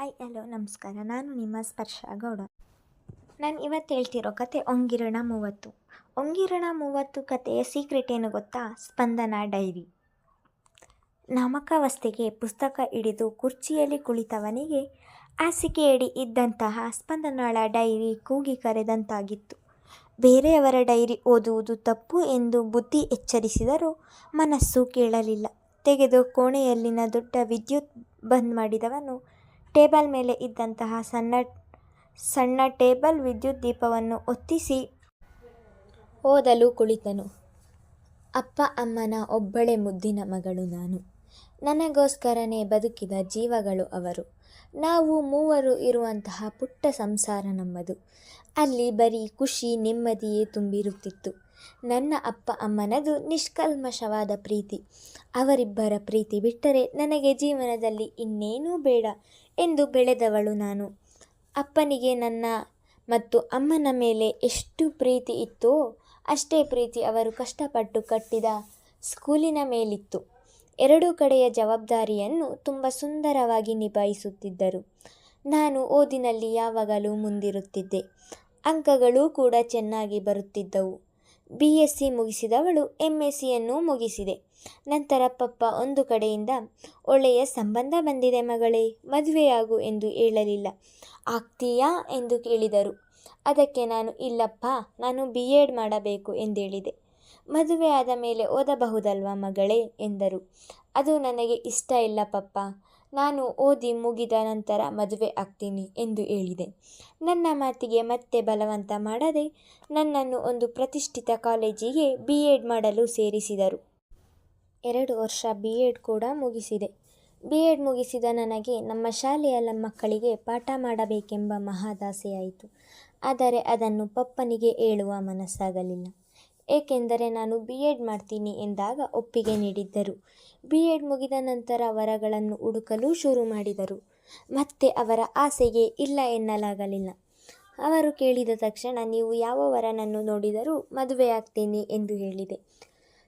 Hi hello ನಮಸ್ಕಾರ. ನಾನು ನಿಮ್ಮ ಸ್ಪರ್ಶ ಗೌಡ. ನಾನು ಇವತ್ತು ಹೇಳ್ತಿರೋ ಕತೆ ಒಂಗಿರಣ ಮೂವತ್ತು. ಒಂಗಿರಣ ಮೂವತ್ತು ಕತೆಯ ಸೀಕ್ರೆಟ್ ಏನು ಗೊತ್ತಾ? ಸ್ಪಂದನ ಡೈರಿ. ನಾಮಕಾವಸ್ಥೆಗೆ ಪುಸ್ತಕ ಹಿಡಿದು ಕುರ್ಚಿಯಲ್ಲಿ ಕುಳಿತವನಿಗೆ ಹಾಸಿಗೆಯಡಿ ಇದ್ದಂತಹ ಸ್ಪಂದನಾಳ ಡೈರಿ ಕೂಗಿ ಕರೆದಂತಾಗಿತ್ತು. ಬೇರೆಯವರ ಡೈರಿ ಓದುವುದು ತಪ್ಪು ಎಂದು ಬುದ್ಧಿ ಎಚ್ಚರಿಸಿದರೂ ಮನಸ್ಸು ಕೇಳಲಿಲ್ಲ. ತೆಗೆದು ಕೋಣೆಯಲ್ಲಿನ ದೊಡ್ಡ ವಿದ್ಯುತ್ ಬಂದ್ ಮಾಡಿದವನು ಟೇಬಲ್ ಮೇಲೆ ಇದ್ದಂತಹ ಸಣ್ಣ ಸಣ್ಣ ಟೇಬಲ್ ವಿದ್ಯುತ್ ದೀಪವನ್ನು ಒತ್ತಿಸಿ ಓದಲು ಕುಳಿತನು. ಅಪ್ಪ, ಅಮ್ಮನ ಒಬ್ಬಳೆ ಮುದ್ದಿನ ಮಗಳು ನಾನು. ನನಗೋಸ್ಕರನೇ ಬದುಕಿದ ಜೀವಗಳು ಅವರು. ನಾವು ಮೂವರು ಇರುವಂತಹ ಪುಟ್ಟ ಸಂಸಾರ ನಮ್ಮದು. ಅಲ್ಲಿ ಬರೀ ಖುಷಿ, ನೆಮ್ಮದಿಯೇ ತುಂಬಿರುತ್ತಿತ್ತು. ನನ್ನ ಅಪ್ಪ, ಅಮ್ಮನದು ನಿಷ್ಕಲ್ಮಶವಾದ ಪ್ರೀತಿ. ಅವರಿಬ್ಬರ ಪ್ರೀತಿ ಬಿಟ್ಟರೆ ನನಗೆ ಜೀವನದಲ್ಲಿ ಇನ್ನೇನೂ ಬೇಡ. ಎಂದು ಬೆಳೆದವಳು ನಾನು. ಅಪ್ಪನಿಗೆ ನನ್ನ ಮತ್ತು ಅಮ್ಮನ ಮೇಲೆ ಎಷ್ಟು ಪ್ರೀತಿ ಇತ್ತೋ ಅಷ್ಟೇ ಪ್ರೀತಿ ಅವರು ಕಷ್ಟಪಟ್ಟು ಕಟ್ಟಿದ ಸ್ಕೂಲಿನ ಮೇಲಿತ್ತು. ಎರಡೂ ಕಡೆಯ ಜವಾಬ್ದಾರಿಯನ್ನು ತುಂಬ ಸುಂದರವಾಗಿ ನಿಭಾಯಿಸುತ್ತಿದ್ದರು. ನಾನು ಓದಿನಲ್ಲಿ ಯಾವಾಗಲೂ ಮುಂದಿರುತ್ತಿದ್ದೆ. ಅಂಕಗಳೂ ಕೂಡ ಚೆನ್ನಾಗಿ ಬರುತ್ತಿದ್ದವು. ಬಿ ಎಸ್ ಸಿ ಮುಗಿಸಿದವಳು ಎಂ ಎಸ್ ಸಿಯನ್ನು ಮುಗಿಸಿದೆ. ನಂತರ ಪಪ್ಪ ಒಂದು ಕಡೆಯಿಂದ, ಒಳ್ಳೆಯ ಸಂಬಂಧ ಬಂದಿದೆ ಮಗಳೇ, ಮದುವೆಯಾಗು ಎಂದು ಹೇಳಲಿಲ್ಲ. ಆಗ್ತೀಯಾ? ಎಂದು ಕೇಳಿದರು. ಅದಕ್ಕೆ ನಾನು, ಇಲ್ಲಪ್ಪ, ನಾನು ಬಿ ಎಡ್ ಮಾಡಬೇಕು ಎಂದೇಳಿದೆ. ಮದುವೆ ಆದ ಮೇಲೆ ಓದಬಹುದಲ್ವಾ ಮಗಳೇ? ಎಂದರು. ಅದು ನನಗೆ ಇಷ್ಟ ಇಲ್ಲ ಪಪ್ಪ. ನಾನು ಓದಿ ಮುಗಿದ ನಂತರ ಮದುವೆ ಆಗ್ತೀನಿ ಎಂದು ಹೇಳಿದೆ. ನನ್ನ ಮಾತಿಗೆ ಮತ್ತೆ ಬಲವಂತ ಮಾಡದೆ ನನ್ನನ್ನು ಒಂದು ಪ್ರತಿಷ್ಠಿತ ಕಾಲೇಜಿಗೆ ಬಿ ಎಡ್ ಮಾಡಲು ಸೇರಿಸಿದರು. ಎರಡು ವರ್ಷ ಬಿ ಎಡ್ ಕೂಡ ಮುಗಿಸಿದೆ. ಬಿ ಎಡ್ ಮುಗಿಸಿದ ನನಗೆ ನಮ್ಮ ಶಾಲೆಯ ಮಕ್ಕಳಿಗೆ ಪಾಠ ಮಾಡಬೇಕೆಂಬ ಮಹಾದಾಸೆಯಾಯಿತು. ಆದರೆ ಅದನ್ನು ಪಪ್ಪನಿಗೆ ಹೇಳುವ ಮನಸ್ಸಾಗಲಿಲ್ಲ. ಏಕೆಂದರೆ ನಾನು ಬಿ ಎಡ್ ಮಾಡ್ತೀನಿ ಎಂದಾಗ ಒಪ್ಪಿಗೆ ನೀಡಿದ್ದರು. ಬಿ ಎಡ್ ಮುಗಿದ ನಂತರ ವರಗಳನ್ನು ಹುಡುಕಲು ಶುರು ಮಾಡಿದರು. ಮತ್ತೆ ಅವರ ಆಸೆಗೆ ಇಲ್ಲ ಎನ್ನಲಾಗಲಿಲ್ಲ. ಅವರು ಕೇಳಿದ ತಕ್ಷಣ, ನೀವು ಯಾವ ವರನನ್ನು ನೋಡಿದರೂ ಮದುವೆಯಾಗ್ತೀನಿ ಎಂದು ಹೇಳಿದೆ.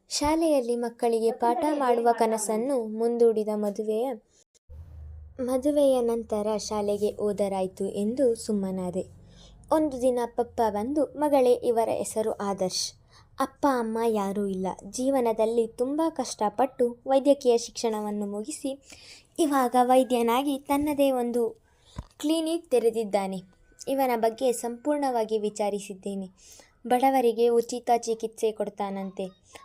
ಶಾಲೆಯಲ್ಲಿ ಮಕ್ಕಳಿಗೆ ಪಾಠ ಮಾಡುವ ಕನಸನ್ನು ಮುಂದೂಡಿದ ಮದುವೆಯ ಮದುವೆಯ ನಂತರ ಶಾಲೆಗೆ ಓದರಾಯಿತು ಎಂದು ಸುಮ್ಮನಾದೆ. ಒಂದು ದಿನ ಪಪ್ಪ ಬಂದು, ಮಗಳೇ, ಇವರ ಹೆಸರು ಆದರ್ಶ್. ಅಪ್ಪ, ಅಮ್ಮ ಯಾರೂ ಇಲ್ಲ. ಜೀವನದಲ್ಲಿ ತುಂಬ ಕಷ್ಟಪಟ್ಟು ವೈದ್ಯಕೀಯ ಶಿಕ್ಷಣವನ್ನು ಮುಗಿಸಿ ಇವಾಗ ವೈದ್ಯನಾಗಿ ತನ್ನದೇ ಒಂದು ಕ್ಲಿನಿಕ್ ತೆರೆದಿದ್ದಾನೆ. ಇವನ ಬಗ್ಗೆ ಸಂಪೂರ್ಣವಾಗಿ ವಿಚಾರಿಸಿದ್ದೇನೆ. ಬಡವರಿಗೆ ಉಚಿತ ಚಿಕಿತ್ಸೆ ಕೊಡ್ತಾನಂತೆ.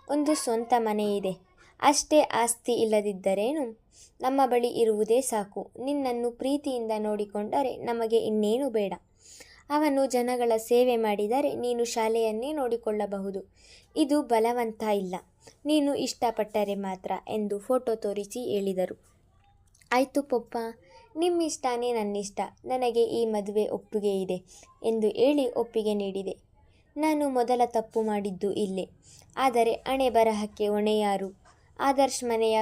ಒಂದು ಸ್ವಂತ ಮನೆ ಇದೆ. ಅಷ್ಟೇ ಆಸ್ತಿ ಇಲ್ಲದಿದ್ದರೇನು? ನಮ್ಮ ಬಳಿ ಇರುವುದೇ ಸಾಕು. ನಿನ್ನನ್ನು ಪ್ರೀತಿಯಿಂದ ನೋಡಿಕೊಂಡರೆ ನಮಗೆ ಇನ್ನೇನು ಬೇಡ. ಅವನು ಜನಗಳ ಸೇವೆ ಮಾಡಿದರೆ ನೀನು ಶಾಲೆಯನ್ನೇ ನೋಡಿಕೊಳ್ಳಬಹುದು. ಇದು ಬಲವಂತ ಇಲ್ಲ. ನೀನು ಇಷ್ಟಪಟ್ಟರೆ ಮಾತ್ರ ಎಂದು ಫೋಟೋ ತೋರಿಸಿ ಹೇಳಿದರು. ಆಯಿತು ಪಪ್ಪ, ನಿಮ್ಮಿಷ್ಟನೇ ನನ್ನಿಷ್ಟ. ನನಗೆ ಈ ಮದುವೆ ಒಪ್ಪಿಗೆ ಇದೆ ಎಂದು ಹೇಳಿ ಒಪ್ಪಿಗೆ ನೀಡಿದೆ. ನಾನು ಮೊದಲ ತಪ್ಪು ಮಾಡಿದ್ದು ಇಲ್ಲೇ. ಆದರೆ ಅಣೆ ಬರಹಕ್ಕೆ ಹೊಣೆಯಾರು. ಆದರ್ಶ್ ಮನೆಯ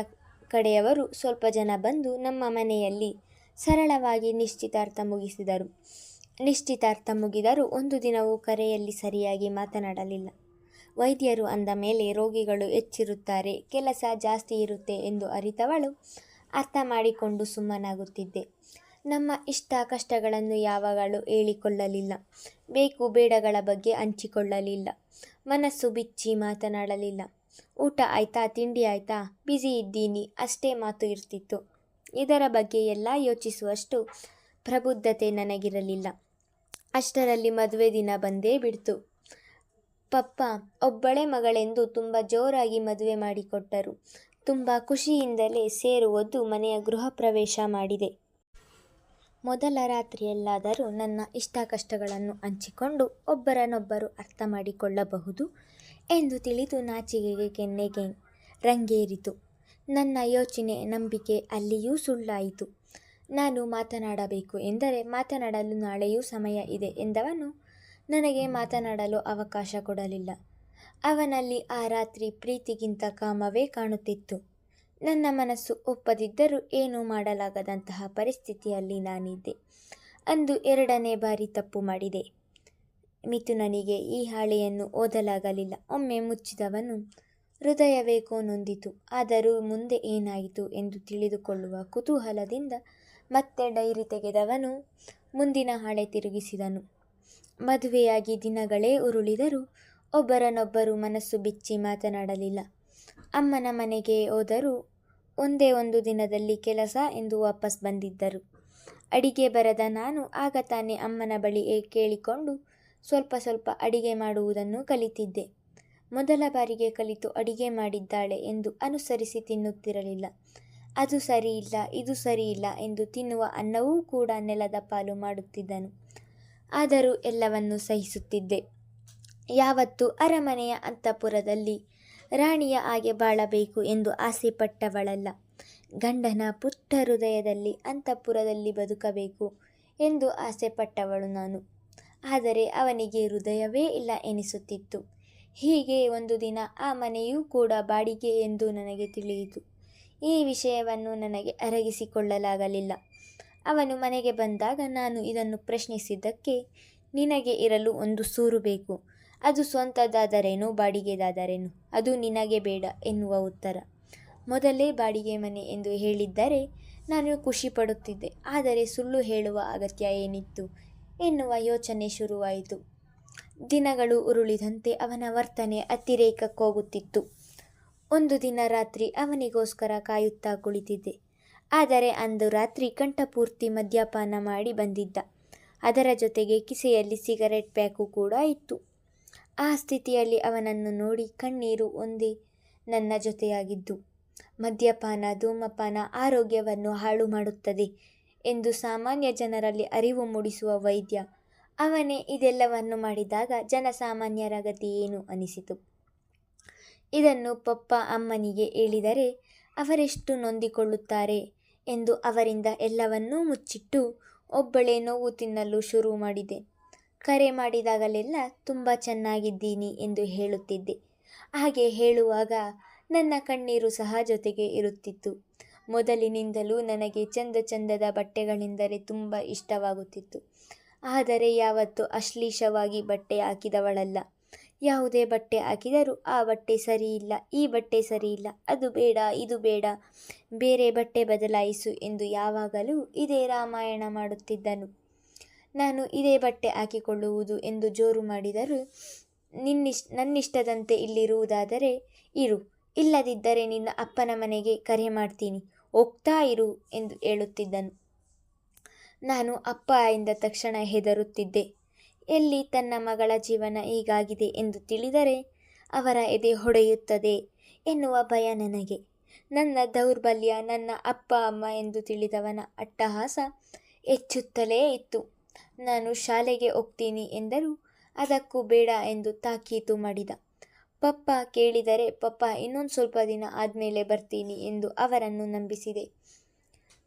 ಕಡೆಯವರು ಸ್ವಲ್ಪ ಜನ ಬಂದು ನಮ್ಮ ಮನೆಯಲ್ಲಿ ಸರಳವಾಗಿ ನಿಶ್ಚಿತಾರ್ಥ ಮುಗಿಸಿದರು. ನಿಶ್ಚಿತಾರ್ಥ ಮುಗಿದರೂ ಒಂದು ದಿನವೂ ಕರೆಯಲ್ಲಿ ಸರಿಯಾಗಿ ಮಾತನಾಡಲಿಲ್ಲ. ವೈದ್ಯರು ಅಂದ ಮೇಲೆ ರೋಗಿಗಳು ಹೆಚ್ಚಿರುತ್ತಾರೆ ಕೆಲಸ ಜಾಸ್ತಿ ಇರುತ್ತೆ ಎಂದು ಅರಿತವಳು ಅರ್ಥ ಮಾಡಿಕೊಂಡು ಸುಮ್ಮನಾಗುತ್ತಿದ್ದೆ. ನಮ್ಮ ಇಷ್ಟ ಕಷ್ಟಗಳನ್ನು ಯಾವಾಗಲೂ ಹೇಳಿಕೊಳ್ಳಲಿಲ್ಲ. ಬೇಕು ಬೇಡಗಳ ಬಗ್ಗೆ ಹಂಚಿಕೊಳ್ಳಲಿಲ್ಲ. ಮನಸ್ಸು ಬಿಚ್ಚಿ ಮಾತನಾಡಲಿಲ್ಲ. ಊಟ ಆಯ್ತಾ, ತಿಂಡಿ ಆಯ್ತಾ? ಬ್ಯುಸಿ ಇದ್ದೀನಿ, ಅಷ್ಟೇ ಮಾತು ಇರ್ತಿತ್ತು. ಇದರ ಬಗ್ಗೆ ಎಲ್ಲ ಯೋಚಿಸುವಷ್ಟು ಪ್ರಬುದ್ಧತೆ ನನಗಿರಲಿಲ್ಲ. ಅಷ್ಟರಲ್ಲಿ ಮದುವೆ ದಿನ ಬಂದೇ ಬಿಡ್ತು. ಪಪ್ಪ, ಒಬ್ಬಳೆ ಮಗಳೆಂದು ತುಂಬ ಜೋರಾಗಿ ಮದುವೆ ಮಾಡಿಕೊಟ್ಟರು. ತುಂಬ ಖುಷಿಯಿಂದಲೇ ಸೇರುವುದು ಮನೆಯ ಗೃಹ ಪ್ರವೇಶ ಮಾಡಿದೆ. ಮೊದಲ ರಾತ್ರಿಯಲ್ಲಾದರೂ ನನ್ನ ಇಷ್ಟ ಕಷ್ಟಗಳನ್ನು ಹಂಚಿಕೊಂಡು ಒಬ್ಬರನ್ನೊಬ್ಬರು ಅರ್ಥ ಮಾಡಿಕೊಳ್ಳಬಹುದು ಎಂದು ತಿಳಿದು ನಾಚಿಗೆಗೆ ಕೆನ್ನೆಗೆ ರಂಗೇರಿತು. ನನ್ನ ಯೋಚನೆ ನಂಬಿಕೆ ಅಲ್ಲಿಯೂ ಸುಳ್ಳಾಯಿತು. ನಾನು ಮಾತನಾಡಬೇಕು ಎಂದರೆ ಮಾತನಾಡಲು ನಾಳೆಯೂ ಸಮಯ ಇದೆ ಎಂದವನು ನನಗೆ ಮಾತನಾಡಲು ಅವಕಾಶ ಕೊಡಲಿಲ್ಲ. ಅವನಲ್ಲಿ ಆ ರಾತ್ರಿ ಪ್ರೀತಿಗಿಂತ ಕಾಮವೇ ಕಾಣುತ್ತಿತ್ತು. ನನ್ನ ಮನಸ್ಸು ಒಪ್ಪದಿದ್ದರೂ ಏನೂ ಮಾಡಲಾಗದಂತಹ ಪರಿಸ್ಥಿತಿಯಲ್ಲಿ ನಾನಿದ್ದೆ. ಅಂದು ಎರಡನೇ ಬಾರಿ ತಪ್ಪು ಮಾಡಿದೆ. ಮಿಥುನನಿಗೆ ಈ ಹಾಳೆಯನ್ನು ಓದಲಾಗಲಿಲ್ಲ. ಒಮ್ಮೆ ಮುಚ್ಚಿದವನು ಹೃದಯವೇಕೋ ನೊಂದಿತು ಆದರೂ ಮುಂದೆ ಏನಾಯಿತು? ಎಂದು ತಿಳಿದುಕೊಳ್ಳುವ ಕುತೂಹಲದಿಂದ ಮತ್ತೆ ಡೈರಿ ತೆಗೆದವನು ಮುಂದಿನ ಹಾಳೆ ತಿರುಗಿಸಿದನು. ಮದುವೆಯಾಗಿ ದಿನಗಳೇ ಉರುಳಿದರೂ ಒಬ್ಬರನ್ನೊಬ್ಬರು ಮನಸ್ಸು ಬಿಚ್ಚಿ ಮಾತನಾಡಲಿಲ್ಲ. ಅಮ್ಮನ ಮನೆಗೆ ಹೋದರೂ ಒಂದೇ ಒಂದು ದಿನದಲ್ಲಿ ಕೆಲಸ ಎಂದು ವಾಪಸ್ ಬಂದಿದ್ದರು. ಅಡಿಗೆ ಬರದ ನಾನು ಆಗ ತಾನೇ ಅಮ್ಮನ ಬಳಿ ಕೇಳಿಕೊಂಡು ಸ್ವಲ್ಪ ಸ್ವಲ್ಪ ಅಡಿಗೆ ಮಾಡುವುದನ್ನು ಕಲಿತಿದ್ದೆ. ಮೊದಲ ಬಾರಿಗೆ ಕಲಿತು ಅಡಿಗೆ ಮಾಡಿದ್ದಾಳೆ ಎಂದು ಅನುಸರಿಸಿ ತಿನ್ನುತ್ತಿರಲಿಲ್ಲ. ಅದು ಸರಿಯಿಲ್ಲ ಇದು ಸರಿಯಿಲ್ಲ ಎಂದು ತಿನ್ನುವ ಅನ್ನವೂ ಕೂಡ ನೆಲದ ಪಾಲು ಮಾಡುತ್ತಿದ್ದನು. ಆದರೂ ಎಲ್ಲವನ್ನೂ ಸಹಿಸುತ್ತಿದ್ದೆ. ಯಾವತ್ತು ಅರಮನೆಯ ಅಂತಃಪುರದಲ್ಲಿ ರಾಣಿಯ ಹಾಗೆ ಬಾಳಬೇಕು ಎಂದು ಆಸೆಪಟ್ಟವಳಲ್ಲ. ಗಂಡನ ಪುಟ್ಟ ಹೃದಯದಲ್ಲಿ ಅಂತಃಪುರದಲ್ಲಿ ಬದುಕಬೇಕು ಎಂದು ಆಸೆಪಟ್ಟವಳು ನಾನು. ಆದರೆ ಅವನಿಗೆ ಹೃದಯವೇ ಇಲ್ಲ ಎನಿಸುತ್ತಿತ್ತು. ಹೀಗೆ ಒಂದು ದಿನ ಆ ಮನೆಯೂ ಕೂಡ ಬಾಡಿಗೆ ಎಂದು ನನಗೆ ತಿಳಿಯಿತು. ಈ ವಿಷಯವನ್ನು ನನಗೆ ಅರಗಿಸಿಕೊಳ್ಳಲಾಗಲಿಲ್ಲ. ಅವನು ಮನೆಗೆ ಬಂದಾಗ ನಾನು ಇದನ್ನು ಪ್ರಶ್ನಿಸಿದ್ದಕ್ಕೆ, ನಿನಗೆ ಇರಲು ಒಂದು ಸೂರು ಬೇಕು. ಅದು ಸ್ವಂತದಾದರೇನು ಬಾಡಿಗೆದಾದರೇನು ಅದು ನಿನಗೆ ಬೇಡ ಎನ್ನುವ ಉತ್ತರ. ಮೊದಲೇ ಬಾಡಿಗೆ ಮನೆ ಎಂದು ಹೇಳಿದ್ದರೆ ನಾನು ಖುಷಿಪಡುತ್ತಿದ್ದೆ. ಆದರೆ ಸುಳ್ಳು ಹೇಳುವ ಅಗತ್ಯ ಏನಿತ್ತು ಎನ್ನುವ ಯೋಚನೆ ಶುರುವಾಯಿತು. ದಿನಗಳು ಉರುಳಿದಂತೆ ಅವನ ವರ್ತನೆ ಅತಿರೇಕಕ್ಕೋಗುತ್ತಿತ್ತು. ಒಂದು ದಿನ ರಾತ್ರಿ ಅವನಿಗೋಸ್ಕರ ಕಾಯುತ್ತಾ ಕುಳಿತಿದ್ದೆ. ಆದರೆ ಅಂದು ರಾತ್ರಿ ಕಂಠಪೂರ್ತಿ ಮದ್ಯಪಾನ ಮಾಡಿ ಬಂದಿದ್ದ. ಅದರ ಜೊತೆಗೆ ಕಿಸೆಯಲ್ಲಿ ಸಿಗರೇಟ್ ಪ್ಯಾಕು ಕೂಡ ಇತ್ತು. ಆ ಸ್ಥಿತಿಯಲ್ಲಿ ಅವನನ್ನು ನೋಡಿ ಕಣ್ಣೀರು ಒಂದೇ ನನ್ನ ಜೊತೆಯಾಗಿದ್ದು. ಮದ್ಯಪಾನ, ಧೂಮಪಾನ ಆರೋಗ್ಯವನ್ನು ಹಾಳು ಮಾಡುತ್ತದೆ ಎಂದು ಸಾಮಾನ್ಯ ಜನರಲ್ಲಿ ಅರಿವು ಮೂಡಿಸುವ ವೈದ್ಯ ಅವನೇ ಇದೆಲ್ಲವನ್ನು ಮಾಡಿದಾಗ ಜನಸಾಮಾನ್ಯರ ಗತಿ ಏನು ಅನಿಸಿತು. ಇದನ್ನು ಪಪ್ಪ ಅಮ್ಮನಿಗೆ ಹೇಳಿದರೆ ಅವರೆಷ್ಟು ನೊಂದಿಕೊಳ್ಳುತ್ತಾರೆ ಎಂದು ಅವರಿಂದ ಎಲ್ಲವನ್ನೂ ಮುಚ್ಚಿಟ್ಟು ಒಬ್ಬಳೇ ನೋವು ತಿನ್ನಲು ಶುರು ಮಾಡಿದೆ. ಕರೆ ಮಾಡಿದಾಗಲೆಲ್ಲ ತುಂಬ ಚೆನ್ನಾಗಿದ್ದೀನಿ ಎಂದು ಹೇಳುತ್ತಿದ್ದೆ. ಹಾಗೆ ಹೇಳುವಾಗ ನನ್ನ ಕಣ್ಣೀರು ಸಹ ಜೊತೆಗೆ ಇರುತ್ತಿತ್ತು. ಮೊದಲಿನಿಂದಲೂ ನನಗೆ ಚಂದ ಚಂದದ ಬಟ್ಟೆಗಳೆಂದರೆ ತುಂಬ ಇಷ್ಟವಾಗುತ್ತಿತ್ತು. ಆದರೆ ಯಾವತ್ತೂ ಅಶ್ಲೀಷವಾಗಿ ಬಟ್ಟೆ ಹಾಕಿದವಳಲ್ಲ. ಯಾವುದೇ ಬಟ್ಟೆ ಹಾಕಿದರೂ ಆ ಬಟ್ಟೆ ಸರಿಯಿಲ್ಲ ಈ ಬಟ್ಟೆ ಸರಿಯಿಲ್ಲ ಅದು ಬೇಡ, ಇದು ಬೇಡ, ಬೇರೆ ಬಟ್ಟೆ ಬದಲಾಯಿಸು ಎಂದು ಯಾವಾಗಲೂ ಇದೇ ರಾಮಾಯಣ ಮಾಡುತ್ತಿದ್ದನು. ನಾನು ಇದೇ ಬಟ್ಟೆ ಹಾಕಿಕೊಳ್ಳುವುದು ಎಂದು ಜೋರು ಮಾಡಿದರೂ ನನ್ನಿಷ್ಟದಂತೆ ಇಲ್ಲಿರುವುದಾದರೆ ಇರು, ಇಲ್ಲದಿದ್ದರೆ ನಿನ್ನ ಅಪ್ಪನ ಮನೆಗೆ ಕರೆ ಮಾಡ್ತೀನಿ, ಹೋಗ್ತಾ ಇರು ಎಂದು ಹೇಳುತ್ತಿದ್ದನು. ನಾನು ಅಪ್ಪ ಎಂದ ತಕ್ಷಣ ಹೆದರುತ್ತಿದ್ದೆ. ಎಲ್ಲಿ ತನ್ನ ಮಗಳ ಜೀವನ ಈಗಾಗಿದೆ ಎಂದು ತಿಳಿದರೆ ಅವರ ಎದೆ ಹೊಡೆಯುತ್ತದೆ ಎನ್ನುವ ಭಯ ನನಗೆ. ನನ್ನ ದೌರ್ಬಲ್ಯ ನನ್ನ ಅಪ್ಪ, ಅಮ್ಮ ಎಂದು ತಿಳಿದವನ ಅಟ್ಟಹಾಸ ಹೆಚ್ಚುತ್ತಲೇ ಇತ್ತು. ನಾನು ಶಾಲೆಗೆ ಹೋಗ್ತೀನಿ ಎಂದರೂ ಅದಕ್ಕೂ ಬೇಡ ಎಂದು ತಾಕೀತು ಮಾಡಿದ. ಪಪ್ಪ ಕೇಳಿದರೆ, ಪಪ್ಪ ಇನ್ನೊಂದು ಸ್ವಲ್ಪ ದಿನ ಆದಮೇಲೆ ಬರ್ತೀನಿ ಎಂದು ಅವರನ್ನು ನಂಬಿಸಿದೆ.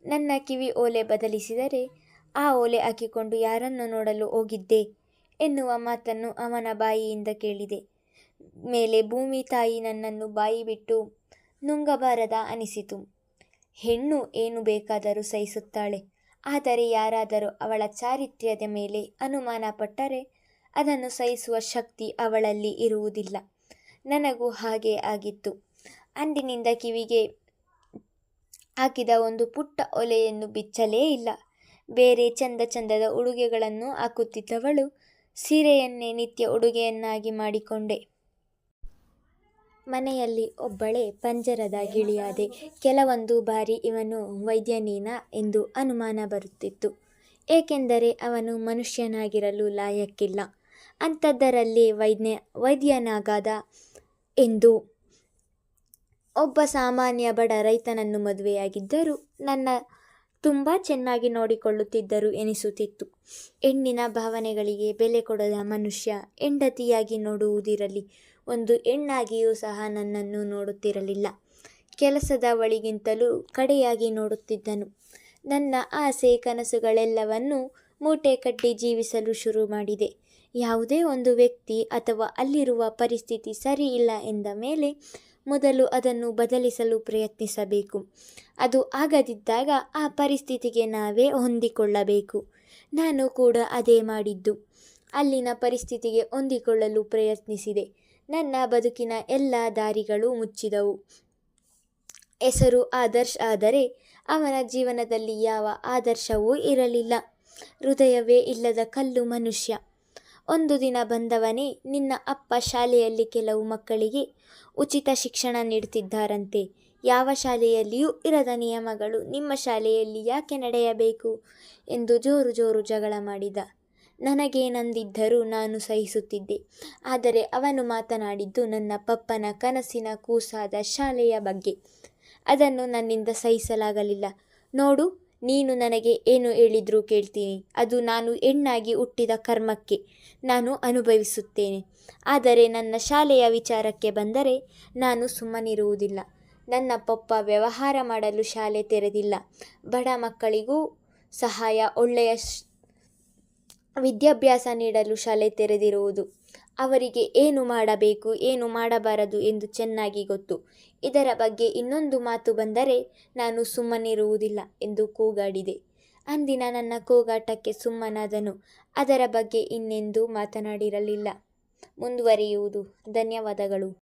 ನನ್ನ ಕಿವಿ ಓಲೆ ಬದಲಿಸಿದರೆ ಆ ಓಲೆ ಹಾಕಿಕೊಂಡು ಯಾರನ್ನು ನೋಡಲು ಹೋಗಿದ್ದೆ ಎನ್ನುವ ಮಾತನ್ನು ಅವನ ಬಾಯಿಯಿಂದ ಕೇಳಿದೆ. ಮೇಲೆ ಭೂಮಿ ತಾಯಿ ನನ್ನನ್ನು ಬಾಯಿ ಬಿಟ್ಟು ನುಂಗಬಾರದ ಅನಿಸಿತು. ಹೆಣ್ಣು ಏನು ಬೇಕಾದರೂ ಸಹಿಸುತ್ತಾಳೆ. ಆದರೆ ಯಾರಾದರೂ ಅವಳ ಚಾರಿತ್ರ್ಯದ ಮೇಲೆ ಅನುಮಾನ ಪಟ್ಟರೆ ಅದನ್ನು ಸಹಿಸುವ ಶಕ್ತಿ ಅವಳಲ್ಲಿ ಇರುವುದಿಲ್ಲ. ನನಗೂ ಹಾಗೆ ಆಗಿತ್ತು. ಅಂದಿನಿಂದ ಕಿವಿಗೆ ಹಾಕಿದ ಒಂದು ಪುಟ್ಟ ಒಲೆಯನ್ನು ಬಿಚ್ಚಲೇ ಇಲ್ಲ. ಬೇರೆ ಚಂದ ಚಂದದ ಉಡುಗೆಗಳನ್ನು ಹಾಕುತ್ತಿದ್ದವಳು ಸೀರೆಯನ್ನೇ ನಿತ್ಯ ಉಡುಗೆಯನ್ನಾಗಿ ಮಾಡಿಕೊಂಡೆ. ಮನೆಯಲ್ಲಿ ಒಬ್ಬಳೇ ಪಂಜರದ ಗಿಳಿಯಾದೆ. ಕೆಲವೊಂದು ಬಾರಿ ಇವನು ವೈದ್ಯನೀನ ಎಂದು ಅನುಮಾನ ಬರುತ್ತಿತ್ತು. ಏಕೆಂದರೆ ಅವನು ಮನುಷ್ಯನಾಗಿರಲು ಲಾಯಕ್ಕಿಲ್ಲ. ಅಂಥದ್ದರಲ್ಲಿ ವೈದ್ಯ, ವೈದ್ಯನಾಗದ ಎಂದು. ಒಬ್ಬ ಸಾಮಾನ್ಯ ಬಡ ರೈತನನ್ನು ಮದುವೆಯಾಗಿದ್ದರೂ ನನ್ನ ತುಂಬ ಚೆನ್ನಾಗಿ ನೋಡಿಕೊಳ್ಳುತ್ತಿದ್ದರು ಎನಿಸುತ್ತಿತ್ತು. ಹೆಣ್ಣಿನ ಭಾವನೆಗಳಿಗೆ ಬೆಲೆ ಕೊಡದ ಮನುಷ್ಯ ಹೆಂಡತಿಯಾಗಿ ನೋಡುವುದಿರಲಿ, ಒಂದು ಹೆಣ್ಣಾಗಿಯೂ ಸಹ ನನ್ನನ್ನು ನೋಡುತ್ತಿರಲಿಲ್ಲ. ಕೆಲಸದ ಬಳಿಗಿಂತಲೂ ಕಡೆಯಾಗಿ ನೋಡುತ್ತಿದ್ದನು. ನನ್ನ ಆಸೆ, ಕನಸುಗಳೆಲ್ಲವನ್ನೂ ಮೂಟೆ ಕಟ್ಟಿ ಜೀವಿಸಲು ಶುರು ಮಾಡಿದೆ. ಯಾವುದೇ ಒಂದು ವ್ಯಕ್ತಿ ಅಥವಾ ಅಲ್ಲಿರುವ ಪರಿಸ್ಥಿತಿ ಸರಿಯಿಲ್ಲ ಎಂದ ಮೇಲೆ ಮೊದಲು ಅದನ್ನು ಬದಲಿಸಲು ಪ್ರಯತ್ನಿಸಬೇಕು. ಅದು ಆಗದಿದ್ದಾಗ ಆ ಪರಿಸ್ಥಿತಿಗೆ ನಾವೇ ಹೊಂದಿಕೊಳ್ಳಬೇಕು. ನಾನು ಕೂಡ ಅದೇ ಮಾಡಿದ್ದು. ಅಲ್ಲಿನ ಪರಿಸ್ಥಿತಿಗೆ ಹೊಂದಿಕೊಳ್ಳಲು ಪ್ರಯತ್ನಿಸಿದೆ. ನನ್ನ ಬದುಕಿನ ಎಲ್ಲ ದಾರಿಗಳು ಮುಚ್ಚಿದವು. ಹೆಸರು ಆದರ್ಶ ಆದರೆ ಅವನ ಜೀವನದಲ್ಲಿ ಯಾವ ಆದರ್ಶವೂ ಇರಲಿಲ್ಲ ಹೃದಯವೇ ಇಲ್ಲದ ಕಲ್ಲು ಮನುಷ್ಯ ಒಂದು ದಿನ ಬಂದವನೇ ನಿನ್ನ ಅಪ್ಪ ಶಾಲೆಯಲ್ಲಿ ಕೆಲವು ಮಕ್ಕಳಿಗೆ ಉಚಿತ ಶಿಕ್ಷಣ ನೀಡುತ್ತಿದ್ದಾರಂತೆ. ಯಾವ ಶಾಲೆಯಲ್ಲಿಯೂ ಇರದ ನಿಯಮಗಳು ನಿಮ್ಮ ಶಾಲೆಯಲ್ಲಿ ಯಾಕೆ ನಡೆಯಬೇಕು? ಎಂದು ಜೋರು ಜೋರು ಜಗಳ ಮಾಡಿದ. ನನಗೇನಂದಿದ್ದರೂ ನಾನು ಸಹಿಸುತ್ತಿದ್ದೆ. ಆದರೆ ಅವನು ಮಾತನಾಡಿದ್ದು ನನ್ನ ಪಪ್ಪನ ಕನಸಿನ ಕೂಸಾದ ಶಾಲೆಯ ಬಗ್ಗೆ. ಅದನ್ನು ನನ್ನಿಂದ ಸಹಿಸಲಾಗಲಿಲ್ಲ. ನೋಡು ನೀನು ನನಗೆ ಏನು ಹೇಳಿದರೂ ಕೇಳ್ತೀನಿ. ಅದು ನಾನು ಹೆಣ್ಣಾಗಿ ಹುಟ್ಟಿದ ಕರ್ಮಕ್ಕೆ ನಾನು ಅನುಭವಿಸುತ್ತೇನೆ. ಆದರೆ ನನ್ನ ಶಾಲೆಯ ವಿಚಾರಕ್ಕೆ ಬಂದರೆ ನಾನು ಸುಮ್ಮನಿರುವುದಿಲ್ಲ. ನನ್ನ ಪಪ್ಪ ವ್ಯವಹಾರ ಮಾಡಲು ಶಾಲೆ ತೆರೆದಿಲ್ಲ. ಬಡ ಮಕ್ಕಳಿಗೂ ಸಹಾಯ, ಒಳ್ಳೆಯ ವಿದ್ಯಾಭ್ಯಾಸ ನೀಡಲು ಶಾಲೆ ತೆರೆದಿರುವುದು. ಅವರಿಗೆ ಏನು ಮಾಡಬೇಕು, ಏನು ಮಾಡಬಾರದು ಎಂದು ಚೆನ್ನಾಗಿ ಗೊತ್ತು. ಇದರ ಬಗ್ಗೆ ಇನ್ನೊಂದು ಮಾತು ಬಂದರೆ, ನಾನು ಸುಮ್ಮನಿರುವುದಿಲ್ಲ ಎಂದು ಕೂಗಾಡಿದೆ. ಅಂದಿನ ನನ್ನ ಕೂಗಾಟಕ್ಕೆ ಸುಮ್ಮನಾದನು. ಅದರ ಬಗ್ಗೆ ಇನ್ನೆಂದೂ ಮಾತನಾಡಿರಲಿಲ್ಲ. ಮುಂದುವರಿಯುವುದು. ಧನ್ಯವಾದಗಳು.